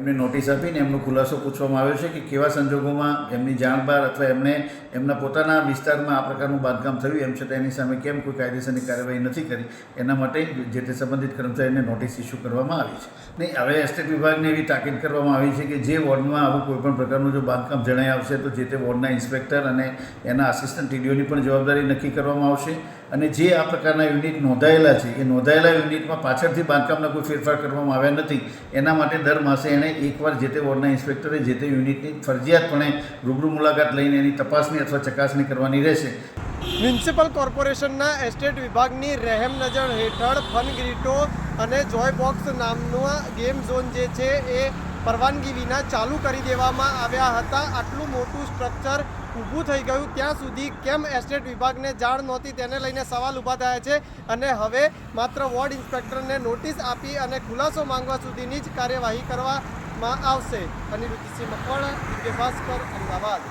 એમને નોટિસ આપીને એમનો ખુલાસો પૂછવામાં આવ્યો છે કે કેવા સંજોગોમાં એમની જાણ બહાર અથવા એમને એમના પોતાના વિસ્તારમાં આ પ્રકારનું બાંધકામ થયું, એમ છતાં એની સામે કેમ કોઈ કાયદેસરની કાર્યવાહી નથી કરી? એના માટે જે તે સંબંધિત કર્મચારીને નોટિસ ઇસ્યુ કરવામાં આવી છે. નહીં, હવે એસ્ટેટ વિભાગને એવી તાકીદ કરવામાં આવી છે કે જે વોર્ડમાં આવું કોઈપણ પ્રકારનું જો બાંધકામ જણાઈ આવશે, તો જે તે વોર્ડના ઇન્સ્પેક્ટર અને એના આસિસ્ટન્ટ ટીડીઓની પણ જવાબદારી નક્કી કરવામાં આવશે. અને જે આ પ્રકારના યુનિટ નોંધાયેલા છે, એ નોંધાયેલા યુનિટમાં પાછળથી બાંધકામના કોઈ ફેરફાર કરવામાં આવ્યા નથી. એના માટે દર માસે એણે એકવાર જે તે વોર્ડના ઇન્સ્પેક્ટરે જે તે યુનિટની ફરજિયાતપણે રૂબરૂ મુલાકાત લઈને એની તપાસણી અથવા ચકાસણી કરવાની રહેશે. મ્યુનિસિપલ કોર્પોરેશનના એસ્ટેટ વિભાગની રહેમ નજર હેઠળ ફનગ્રીટો અને જોય બોક્સ નામનો ગેમ ઝોન જે છે એ પરવાનગી વિના ચાલુ કરી દેવામાં આવ્યા હતા. આટલું મોટું સ્ટ્રક્ચર ઊભું થઈ ગયું ત્યાં સુધી કેમ એસ્ટેટ વિભાગને જાણ નહોતી તેને લઈને સવાલ ઊભા થયા છે અને હવે માત્ર વોર્ડ ઇન્સ્પેક્ટરને નોટિસ આપી અને ખુલાસો માંગવા સુધીની જ કાર્યવાહી કરવામાં આવશે. Aniruddhsinh Makwana Divya Bhaskar Ahmedabad.